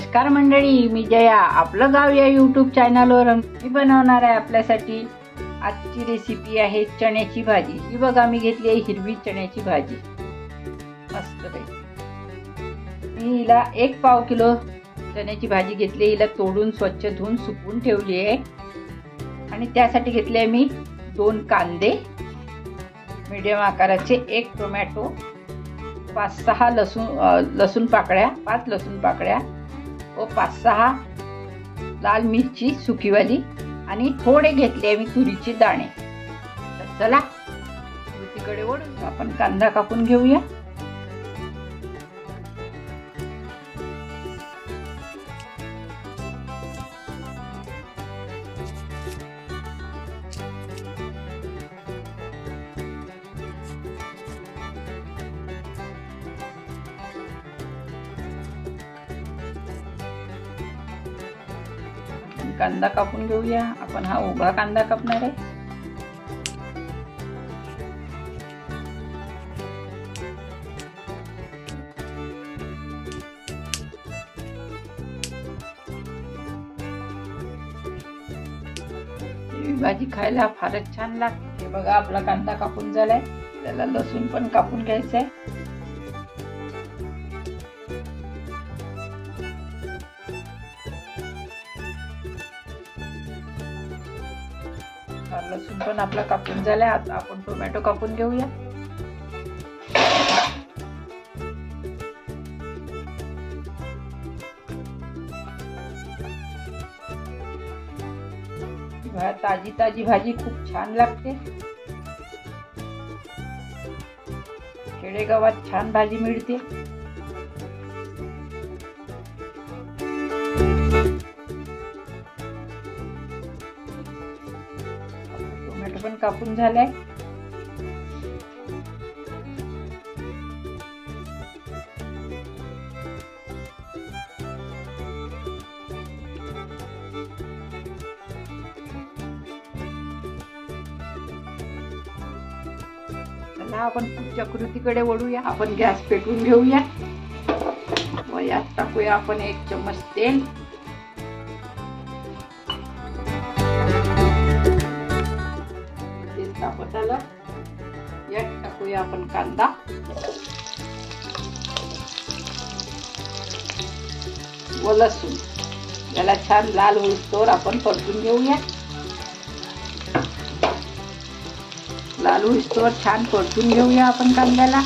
नमस्कार मंडळी मी जया. आपलं गाव या यूट्यूब चॅनलवर मी बनवणार आहे आपल्यासाठी आजची रेसिपी आहे चण्याची भाजी. ही बघा मी घेतली आहे हिरवी चण्याची भाजी. मस्त मी हिला एक पाव किलो चण्याची भाजी घेतली हिला तोडून स्वच्छ धुवून सुकवून ठेवली आहे. आणि त्यासाठी घेतले आहे मी दोन कांदे. मिडियम आकाराचे एक टोमॅटो पाच सहा लसूण लसूण पाकळ्या पाच लसूण पाकळ्या. व पाच सहा लाल मिरची सुकीवाली आणि थोडे घेतले आहे मी तुरीचे दाणे. तर चला तिकडे ओढून आपण कांदा कापून घेऊया. कांदा कापून घेऊया. आपण हा उभा कांदा कापणार आहे. ही भाजी खायला फारच छान लागते. बघा आपला कांदा कापून झालाय. त्याला लसूण पण कापून घ्यायचंय. लसूण पण आपला कापून झालाय. आता आपण टोमॅटो कापून घेऊया. ताजी ताजी भाजी खूप छान लागते. खेडेगावात छान भाजी मिळते. पण कापून झालाय. आपण पुढच्या कृतीकडे वळूया. आपण गॅस पेटवून घेऊया. व यात टाकूया आपण एक चम्मच तेल. तेल यात टाकूया आपण कांदा. व लसूण. याला छान लाल होईस्तोवर आपण परतून घेऊया. लाल होईस्तोवर छान परतून घेऊया आपण कांद्याला.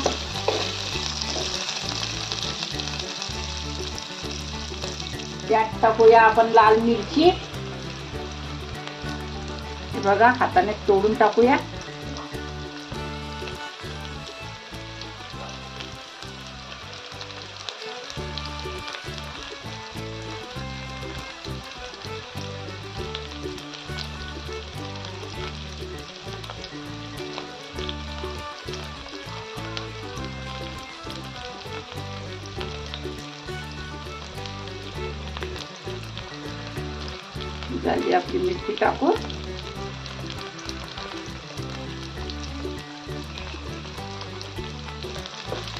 त्यात टाकूया आपण लाल मिरची. बघा हाताने तोडून टाकूया. झाली आपली मिरची टाकून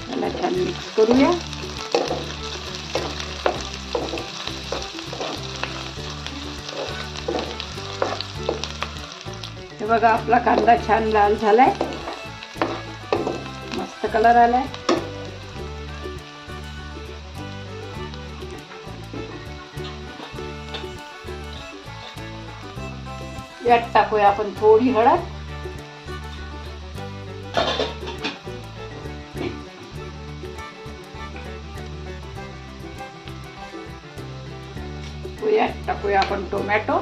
त्याला छान मिक्स करूया. हे बघा आपला कांदा छान लाल झालाय. मस्त कलर आलाय. यात टाकूया आपण थोडी हळद. यात टाकूया आपण टोमॅटो.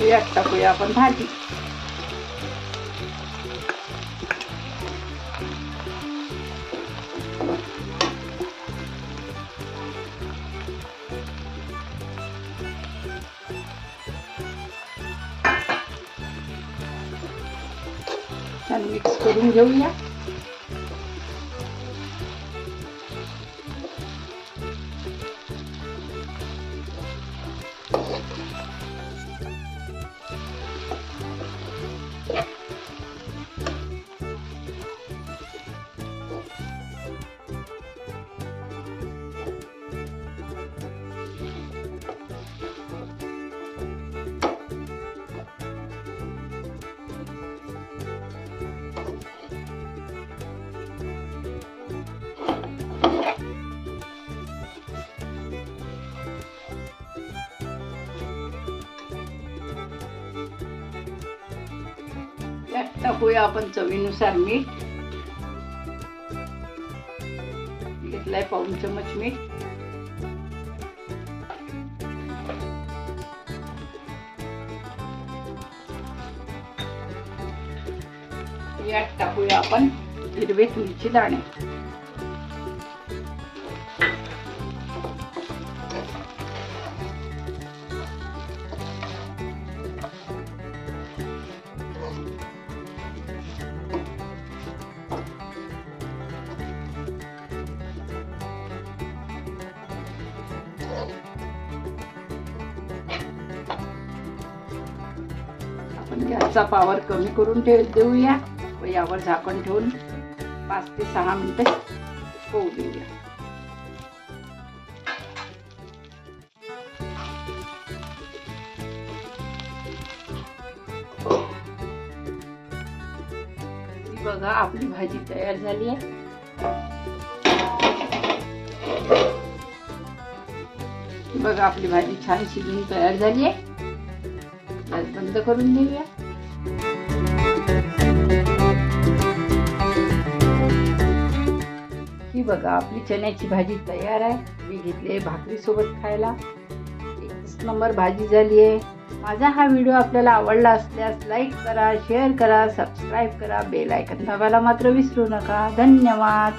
यात टाकूया आपण भाजी छान मिक्स करून घेऊया टाकूया आपण चवीनुसार मीठ. घेतलाय पाऊन चमच मीठ. यात टाकूया आपण हिरवे तुरीची दाणे. गॅसचा पावर कमी करून ठेव देऊया. व यावर झाकण ठेवून पाच ते सहा मिनटं होऊ देऊया. बघा आपली भाजी तयार झाली आहे. बघा आपली भाजी छान शिजून तयार झाली आहे. आज बंद करून घेऊया ही बघा आपली चण्याची भाजी तयार आहे. मी घेतली आहे भाकरी सोबत खायला. एकच नंबर भाजी झाली आहे. माझा हा व्हिडिओ आपल्याला आवडला असल्यास लाईक करा शेअर करा सबस्क्राईब करा बेल आयकन दाबायला मात्र विसरू नका. धन्यवाद.